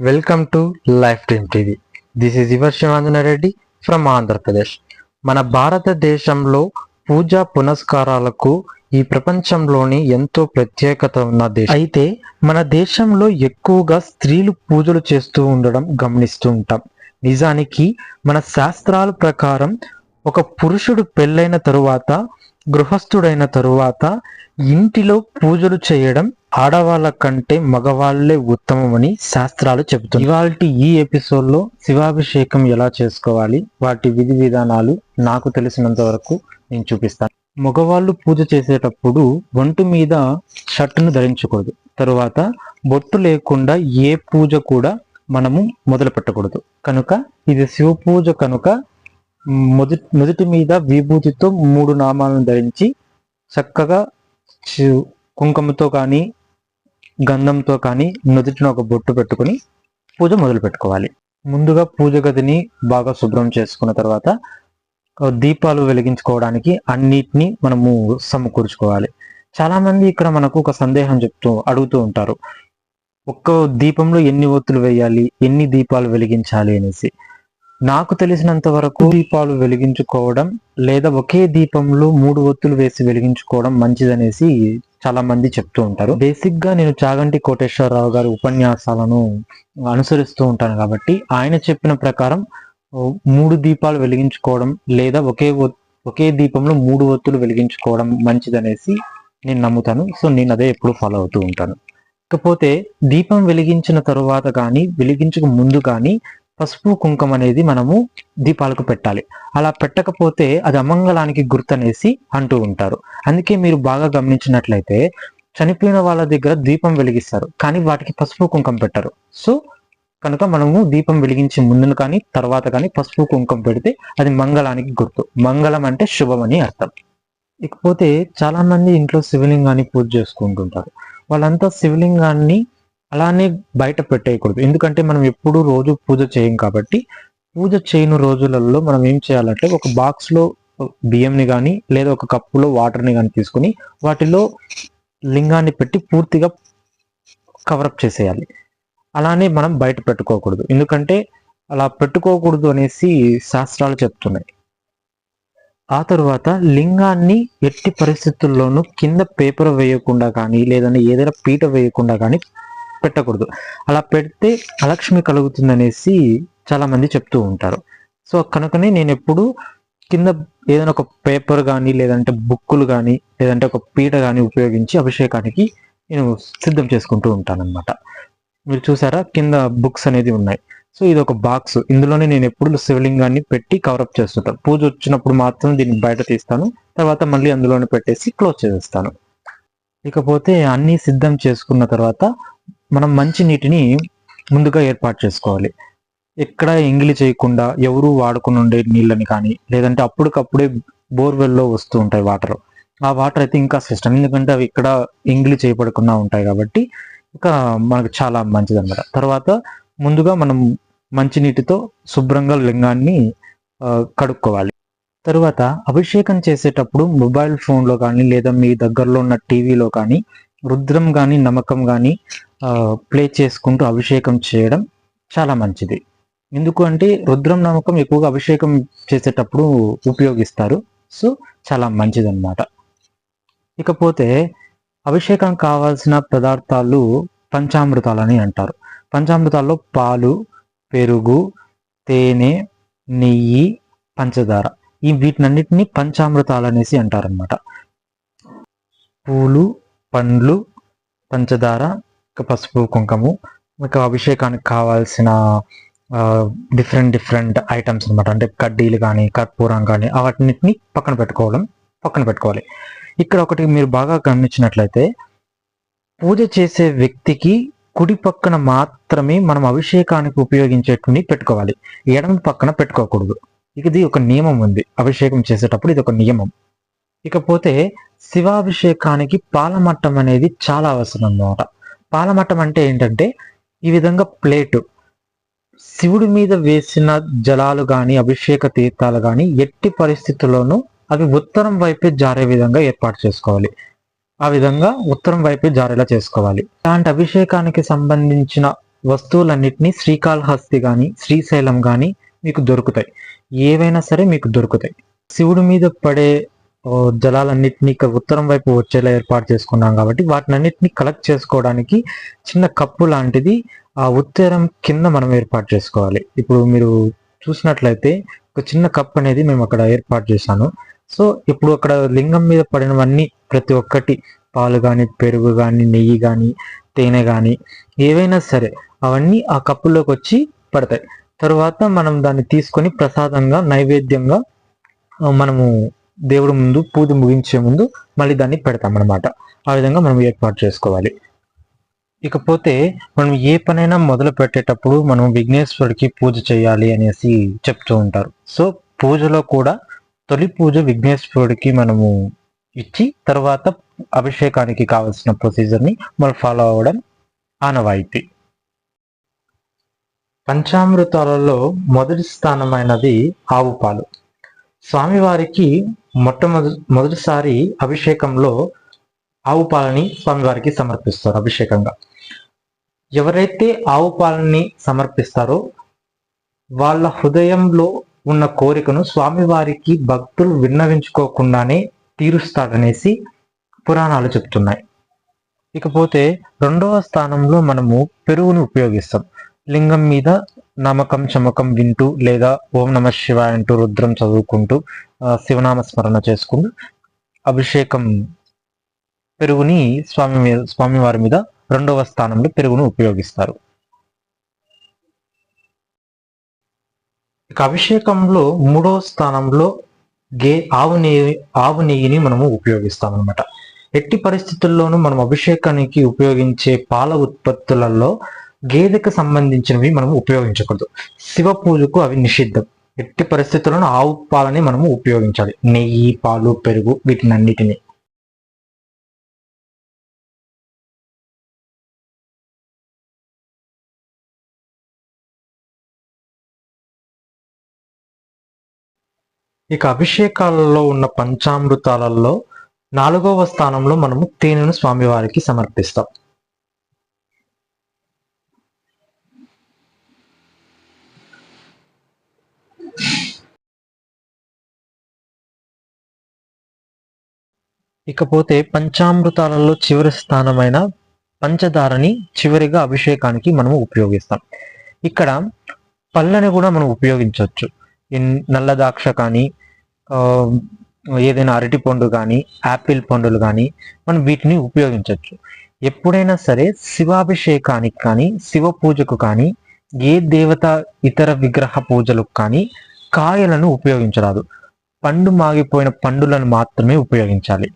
Welcome to life time TV this is your Sivanjana Reddy from Andhra Pradesh మన భారతదేశంలో పూజా పునస్కారాలకు ఈ ప్రపంచంలోని ఎంతో ప్రత్యేకత ఉన్న దేశం. అయితే మన దేశంలో ఎక్కువగా స్త్రీలు పూజలు చేస్తూ ఉండడం గమనిస్తూ ఉంటాం. నిజానికి మన శాస్త్రాల ప్రకారం ఒక పురుషుడు పెళ్ళైన తరువాత గృహస్థుడైన తరువాత ఇంటిలో పూజలు చేయడం ఆడవాళ్ళ కంటే మగవాళ్ళే ఉత్తమమని శాస్త్రాలు చెబుతుంది ఇవాళ ఈ ఎపిసోడ్లో శివాభిషేకం ఎలా చేసుకోవాలి? వాటి విధి విధానాలు నాకు తెలిసినంత వరకు నేను చూపిస్తాను. మగవాళ్ళు పూజ చేసేటప్పుడు ఒంటి మీద షర్టును ధరించకూడదు. తరువాత బొట్టు లేకుండా ఏ పూజ కూడా మనము మొదలు పెట్టకూడదు కనుక ఇది శివ పూజ కనుక మొదటి మొదటి మీద విభూతితో మూడు నామాలను ధరించి చక్కగా కుంకుమతో కానీ గంధంతో కానీ నుదుటిన ఒక బొట్టు పెట్టుకుని పూజ మొదలు పెట్టుకోవాలి. ముందుగా పూజ గదిని బాగా శుభ్రం చేసుకున్న తర్వాత దీపాలు వెలిగించుకోవడానికి అన్నిటినీ మనము సమకూర్చుకోవాలి. చాలామంది ఇక్కడ మనకు ఒక సందేహం చెప్తూ అడుగుతూ ఉంటారు. ఒక్క దీపంలో ఎన్ని ఒత్తులు వేయాలి ఎన్ని దీపాలు వెలిగించాలి అనేసి. నాకు తెలిసినంత వరకు దీపాలు వెలిగించుకోవడం లేదా ఒకే దీపంలో మూడు ఒత్తులు వేసి వెలిగించుకోవడం మంచిదనేసి చాలా మంది చెప్తూ ఉంటారు. బేసిక్గా నేను చాగంటి కోటేశ్వరరావు గారి ఉపన్యాసాలను అనుసరిస్తూ ఉంటాను కాబట్టి ఆయన చెప్పిన ప్రకారం మూడు దీపాలు వెలిగించుకోవడం లేదా ఒకే ఒత్- ఒకే దీపంలో మూడు ఒత్తులు వెలిగించుకోవడం మంచిదనేసి నేను నమ్ముతాను. సో నేను అదే ఎప్పుడు ఫాలో అవుతూ ఉంటాను. ఇకపోతే దీపం వెలిగించిన తరువాత కానీ వెలిగించక ముందు కానీ పసుపు కుంకుమ అనేది మనము దీపాలకు పెట్టాలి. అలా పెట్టకపోతే అది అమంగళానికి గుర్తనేసి అంటూ ఉంటారు. అందుకే మీరు బాగా గమనించినట్లయితే చనిపోయిన వాళ్ళ దగ్గర దీపం వెలిగిస్తారు. కానీ వాటికి పసుపు కుంకుమ పెట్టరు. సో కనుక మనము దీపం వెలిగించే ముందును కానీ తర్వాత కానీ పసుపు కుంకుమ పెడితే అది మంగళానికి గుర్తు. మంగళం అంటే శుభం అని అర్థం. ఇకపోతే చాలా మంది ఇంట్లో శివలింగాన్ని పూజ చేసుకుంటుంటారు. వాళ్ళంతా శివలింగాన్ని అలానే బయట పెట్టేయకూడదు. ఎందుకంటే మనం ఎప్పుడు రోజు పూజ చేయం కాబట్టి పూజ చేయని రోజులలో మనం ఏం చేయాలంటే ఒక బాక్స్లో బియ్యంని కానీ లేదా ఒక కప్పులో వాటర్ని కానీ తీసుకుని వాటిలో లింగాన్ని పెట్టి పూర్తిగా కవరప్ చేసేయాలి. అలానే మనం బయట పెట్టుకోకూడదు. ఎందుకంటే అలా పెట్టుకోకూడదు అనేసి శాస్త్రాలు చెప్తున్నాయి. ఆ తరువాత లింగాన్ని ఎట్టి పరిస్థితుల్లోనూ కింద పేపర్ వేయకుండా కానీ లేదంటే ఏదైనా పీట వేయకుండా కానీ పెట్టకూడదు. అలా పెడితే అలక్ష్మి కలుగుతుందనేసి చాలా మంది చెప్తూ ఉంటారు. సో కనుకనే నేను ఎప్పుడు కింద ఏదైనా ఒక పేపర్ కానీ లేదంటే బుక్కులు కానీ లేదంటే ఒక పీట కానీ ఉపయోగించి అభిషేకానికి నేను సిద్ధం చేసుకుంటూ ఉంటానన్నమాట. మీరు చూసారా? కింద బుక్స్ అనేది ఉన్నాయి. సో ఇది ఒక బాక్స్. ఇందులోనే నేను ఎప్పుడు శివలింగాన్ని పెట్టి కవరప్ చేస్తుంటాను. పూజ వచ్చినప్పుడు మాత్రం దీన్ని బయట తీస్తాను. తర్వాత మళ్ళీ అందులోనే పెట్టేసి క్లోజ్ చేసేస్తాను. ఇకపోతే అన్ని సిద్ధం చేసుకున్న తర్వాత మనం మంచి నీటిని ముందుగా ఏర్పాటు చేసుకోవాలి. ఎక్కడ ఎంగిలి చేయకుండా ఎవరు వాడుకుని ఉండే నీళ్ళని కానీ లేదంటే అప్పటికప్పుడే బోర్వెల్లో వస్తూ ఉంటాయి వాటర్. ఆ వాటర్ అయితే ఇంకా సిస్టమ్ ఎందుకంటే అవి ఇక్కడ ఎంగిలి చేయబడకుండా ఉంటాయి కాబట్టి ఇంకా మనకు చాలా మంచిది అనమాట తర్వాత ముందుగా మనం మంచినీటితో శుభ్రంగా లింగాన్ని కడుక్కోవాలి. తరువాత అభిషేకం చేసేటప్పుడు మొబైల్ ఫోన్లో కానీ లేదా మీ దగ్గరలో ఉన్న టీవీలో కానీ రుద్రం కానీ నమ్మకం కానీ ప్లే చేసుకుంటూ అభిషేకం చేయడం చాలా మంచిది. ఎందుకు అంటే రుద్రం నమ్మకం ఎక్కువగా అభిషేకం చేసేటప్పుడు ఉపయోగిస్తారు. సో చాలా మంచిది అనమాట ఇకపోతే అభిషేకం కావాల్సిన పదార్థాలు పంచామృతాలని అంటారు. పంచామృతాల్లో పాలు పెరుగు తేనె నెయ్యి పంచదార ఈ వీటినన్నిటిని పంచామృతాలు అనేసి అంటారనమాట పూలు పండ్లు పంచదార పసుపు కుంకుమ ఇంకా అభిషేకానికి కావాల్సిన డిఫరెంట్ డిఫరెంట్ ఐటమ్స్ అనమాట అంటే కడ్డీలు కానీ కర్పూరం కానీ వాటిని పక్కన పెట్టుకోవడం పక్కన పెట్టుకోవాలి. ఇక్కడ ఒకటి మీరు బాగా గమనించినట్లయితే పూజ చేసే వ్యక్తికి కుడి పక్కన మాత్రమే మనం అభిషేకానికి ఉపయోగించేటువంటి పెట్టుకోవాలి. ఎడమ పక్కన పెట్టుకోకూడదు. ఇది ఒక నియమం ఉంది. అభిషేకం చేసేటప్పుడు ఇది ఒక నియమం. ఇకపోతే శివాభిషేకానికి పాలమట్టం అనేది చాలా అవసరం అన్నమాట. పాలమట్టం అంటే ఏంటంటే ఈ విధంగా ప్లేటు. శివుడి మీద వేసిన జలాలు కానీ అభిషేక తీర్థాలు కానీ ఎట్టి పరిస్థితుల్లోనూ అవి ఉత్తరం వైపే జారే విధంగా ఏర్పాటు చేసుకోవాలి. ఆ విధంగా ఉత్తరం వైపే జారేలా చేసుకోవాలి. ఇలాంటి అభిషేకానికి సంబంధించిన వస్తువులన్నింటినీ శ్రీకాళహస్తి కానీ శ్రీశైలం కానీ మీకు దొరుకుతాయి. ఏవైనా సరే మీకు దొరుకుతాయి. శివుడి మీద పడే జలాలన్నింటినీ ఉత్తరం వైపు వచ్చేలా ఏర్పాటు చేసుకున్నాం కాబట్టి వాటిని అన్నింటినీ కలెక్ట్ చేసుకోవడానికి చిన్న కప్పు లాంటిది ఆ ఉత్తరం కింద మనం ఏర్పాటు చేసుకోవాలి. ఇప్పుడు మీరు చూసినట్లయితే ఒక చిన్న కప్ అనేది మేము అక్కడ ఏర్పాటు చేశాను. సో ఇప్పుడు అక్కడ లింగం మీద పడినవన్నీ ప్రతి ఒక్కటి పాలు కానీ పెరుగు కానీ నెయ్యి కానీ తేనె కానీ ఏవైనా సరే అవన్నీ ఆ కప్పులోకి వచ్చి పడతాయి. తర్వాత మనం దాన్ని తీసుకొని ప్రసాదంగా నైవేద్యంగా మనము దేవుడు ముందు పూజ ముగించే ముందు మళ్ళీ దాన్ని పెడతాం అనమాట ఆ విధంగా మనం ఏర్పాటు చేసుకోవాలి. ఇకపోతే మనం ఏ పనైనా మొదలు పెట్టేటప్పుడు మనం విఘ్నేశ్వరుడికి పూజ చేయాలి అనేసి చెప్తూ ఉంటారు. సో పూజలో కూడా తొలి పూజ విఘ్నేశ్వరుడికి మనము ఇచ్చి తర్వాత అభిషేకానికి కావలసిన ప్రొసీజర్ని మనం ఫాలో అవ్వడం ఆనవాయితీ. పంచామృతాలలో మొదటి స్థానమైనది ఆవు పాలు స్వామివారికి మొట్టమొదటి మొదటిసారి అభిషేకంలో ఆవు పాలని స్వామివారికి సమర్పిస్తారు అభిషేకంగా. ఎవరైతే ఆవు పాలని సమర్పిస్తారో వాళ్ళ హృదయంలో ఉన్న కోరికను స్వామివారికి భక్తులు విన్నవించుకోకుండానే తీరుస్తాడనేసి పురాణాలు చెప్తున్నాయి. ఇకపోతే రెండవ స్థానంలో మనము పెరుగును ఉపయోగిస్తాం. లింగం మీద నమకం చమకం వింటూ లేదా ఓం నమ శివాయ అంటూ రుద్రం చదువుకుంటూ శివనామ స్మరణ చేసుకుంటూ అభిషేకం పెరుగుని స్వామి మీద స్వామివారి మీద రెండవ స్థానంలో పెరుగును ఉపయోగిస్తారు. ఇక అభిషేకంలో మూడవ స్థానంలో గే ఆవు నెయ్యి ఆవు నెయ్యిని మనము ఉపయోగిస్తాం అనమాట ఎట్టి పరిస్థితుల్లోనూ మనం అభిషేకానికి ఉపయోగించే పాల ఉత్పత్తులలో గేదెకు సంబంధించినవి మనం ఉపయోగించకూడదు. శివ పూజకు అవి నిషిద్ధం. ఎట్టి పరిస్థితుల్లోనూ ఆవు పాలని మనము ఉపయోగించాలి. నెయ్యి పాలు పెరుగు వీటినన్నిటిని. ఇక అభిషేకాలలో ఉన్న పంచామృతాలలో నాలుగవ స్థానంలో మనము తేనెను స్వామివారికి సమర్పిస్తాం. ఇకపోతే పంచామృతాలలో చివరి స్థానమైన పంచదారని చివరిగా అభిషేకానికి మనము ఉపయోగిస్తాం. ఇక్కడ పళ్ళని కూడా మనం ఉపయోగించవచ్చు. నల్ల ద్రాక్ష కానీ ఏదైనా అరటి పండు కానీ యాపిల్ పండులు కానీ మనం వీటిని ఉపయోగించవచ్చు. ఎప్పుడైనా సరే శివాభిషేకానికి కానీ శివ పూజకు కానీ ఏ దేవత ఇతర విగ్రహ పూజలకు కానీ కాయలను ఉపయోగించరాదు. పండు మాగిపోయిన పండులను మాత్రమే ఉపయోగించాలి.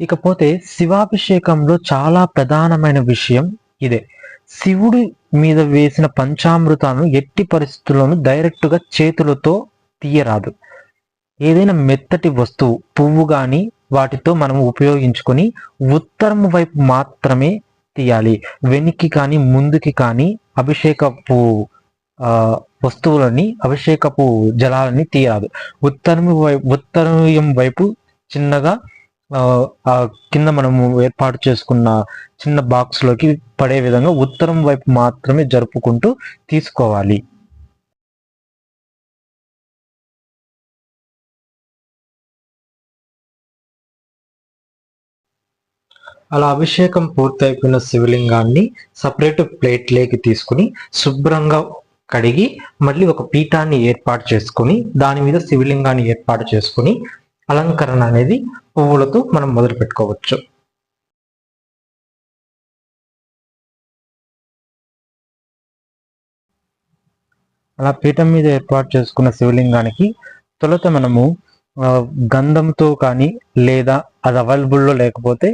ఇకపోతే శివాభిషేకంలో చాలా ప్రధానమైన విషయం ఇదే. శివుడి మీద వేసిన పంచామృతాలను ఎట్టి పరిస్థితుల్లోనూ డైరెక్టుగా చేతులతో తీయరాదు. ఏదైనా మెత్తటి వస్తువు పువ్వు కానీ వాటితో మనం ఉపయోగించుకొని ఉత్తరం వైపు మాత్రమే తీయాలి. వెనక్కి కానీ ముందుకి కానీ అభిషేకపు ఆ వస్తువులని అభిషేకపు జలాలని తీయరాదు. ఉత్తరం వైపు ఉత్తరం వైపు చిన్నగా ఆ, కింద మనము ఏర్పాటు చేసుకున్న చిన్న బాక్స్లోకి పడే విధంగా ఉత్తరం వైపు మాత్రమే జరుపుకుంటూ తీసుకోవాలి. అలా అభిషేకం పూర్తయిపోయిన శివలింగాన్ని సపరేట్ ప్లేట్లోకి తీసుకుని శుభ్రంగా కడిగి మళ్ళీ ఒక పీఠాన్ని ఏర్పాటు చేసుకొని దాని మీద శివలింగాన్ని ఏర్పాటు చేసుకొని అలంకరణ అనేది పువ్వులతో మనం మొదలు పెట్టుకోవచ్చు. అలా పీఠం మీద ఏర్పాటు చేసుకున్న శివలింగానికి తొలుత మనము గంధంతో కానీ లేదా అది అవైలబుల్లో లేకపోతే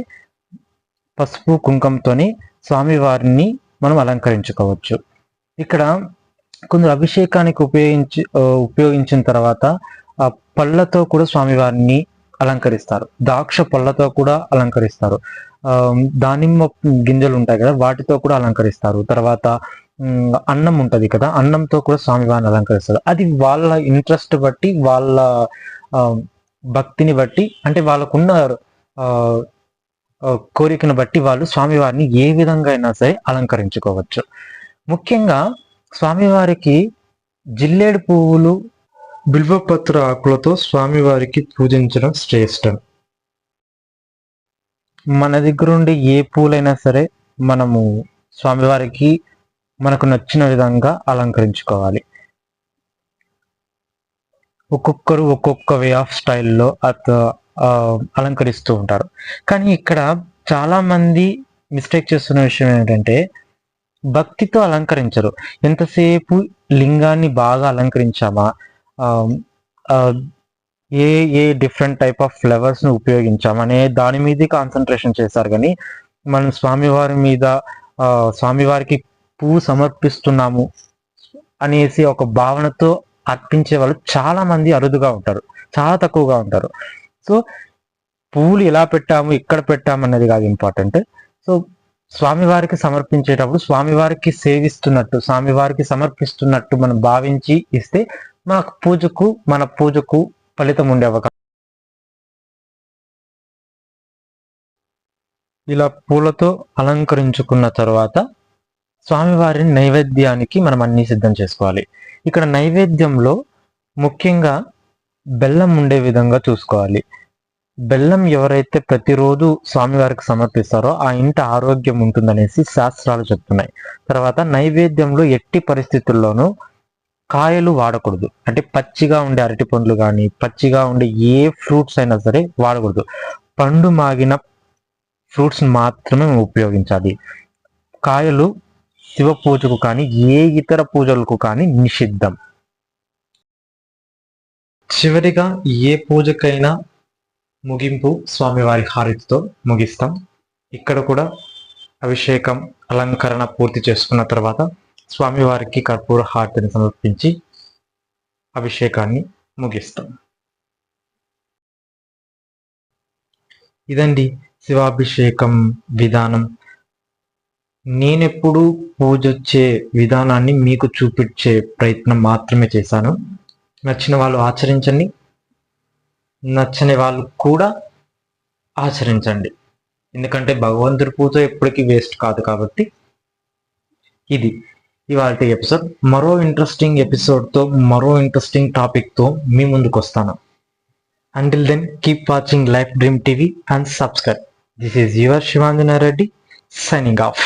పసుపు కుంకంతోనే స్వామివారిని మనం అలంకరించుకోవచ్చు. ఇక్కడ కొందరు అభిషేకానికి ఉపయోగించి ఉపయోగించిన తర్వాత పళ్ళతో కూడా స్వామివారిని అలంకరిస్తారు. ద్రాక్ష పళ్ళతో కూడా అలంకరిస్తారు. దానిమ్మ గింజలు ఉంటాయి కదా వాటితో కూడా అలంకరిస్తారు. తర్వాత అన్నం ఉంటుంది కదా అన్నంతో కూడా స్వామివారిని అలంకరిస్తారు. అది వాళ్ళ ఇంట్రెస్ట్ బట్టి వాళ్ళ భక్తిని బట్టి అంటే వాళ్ళకున్న కోరికను బట్టి వాళ్ళు స్వామివారిని ఏ విధంగా అయినా సరే అలంకరించుకోవచ్చు. ముఖ్యంగా స్వామివారికి జిల్లేడు పువ్వులు బిల్వపత్ర ఆకులతో స్వామివారికి పూజించడం శ్రేష్టం. మన దగ్గర ఉండే ఏ పూలైనా సరే మనము స్వామివారికి మనకు నచ్చిన విధంగా అలంకరించుకోవాలి. ఒక్కొక్కరు ఒక్కొక్క వే ఆఫ్ స్టైల్లో అత అలంకరిస్తూ ఉంటారు. కానీ ఇక్కడ చాలామంది మిస్టేక్ చేస్తున్న విషయం ఏంటంటే భక్తితో అలంకరించరు. ఎంతసేపు లింగాన్ని బాగా అలంకరించామా Um, A A different type of ఫ్లవర్స్ను ఉపయోగించామనే దాని మీదే కాన్సన్ట్రేషన్ చేశారు. కానీ మనం స్వామివారి మీద స్వామివారికి పువ్వు సమర్పిస్తున్నాము అనేసి ఒక భావనతో అర్పించే వాళ్ళు చాలా మంది అరుదుగా ఉంటారు చాలా తక్కువగా ఉంటారు. సో పువ్వులు ఎలా పెట్టాము ఇక్కడ పెట్టాము అనేది కాదు ఇంపార్టెంట్ సో స్వామివారికి సమర్పించేటప్పుడు స్వామివారికి సేవిస్తున్నట్టు స్వామివారికి సమర్పిస్తున్నట్టు మనం భావించి ఇస్తే మాకు పూజకు మన పూజకు ఫలితం ఉండే అవకాశం. ఇలా పూలతో అలంకరించుకున్న తర్వాత స్వామివారిని నైవేద్యానికి మనం అన్ని సిద్ధం చేసుకోవాలి. ఇక్కడ నైవేద్యంలో ముఖ్యంగా బెల్లం ఉండే విధంగా చూసుకోవాలి. బెల్లం ఎవరైతే ప్రతిరోజు స్వామివారికి సమర్పిస్తారో ఆ ఇంట ఆరోగ్యం ఉంటుందనేసి శాస్త్రాలు చెప్తున్నాయి. తర్వాత నైవేద్యంలో ఎట్టి పరిస్థితుల్లోనూ కాయలు వాడకూడదు. అంటే పచ్చిగా ఉండే అరటి పండ్లు కానీ పచ్చిగా ఉండే ఏ ఫ్రూట్స్ అయినా సరే వాడకూడదు. పండు మాగిన ఫ్రూట్స్ మాత్రమే ఉపయోగించాలి. కాయలు శివ పూజకు కానీ ఏ ఇతర పూజలకు కానీ నిషిద్ధం. చివరిగా ఏ పూజకైనా ముగింపు స్వామివారి హారతితో ముగిస్తాం. ఇక్కడ కూడా అభిషేకం అలంకరణ పూర్తి చేసుకున్న తర్వాత స్వామివారికి కర్పూర హారతిని సమర్పించి అభిషేకాన్ని ముగిస్తాం. ఇదండి శివాభిషేకం విధానం. నేనెప్పుడు పూజొచ్చే విధానాన్ని మీకు చూపించే ప్రయత్నం మాత్రమే చేశాను. నచ్చిన వాళ్ళు ఆచరించండి. నచ్చని వాళ్ళు కూడా ఆచరించండి. ఎందుకంటే భగవంతుడి పూజ ఎప్పటికీ వేస్ట్ కాదు కాబట్టి ఇది. ఇవాళ ఎపిసోడ్ మరో ఇంట్రెస్టింగ్ ఎపిసోడ్తో మరో ఇంట్రెస్టింగ్ టాపిక్తో మీ ముందుకు వస్తాను. Until then keep watching life dream TV and subscribe this is your Sivanjana Reddy signing off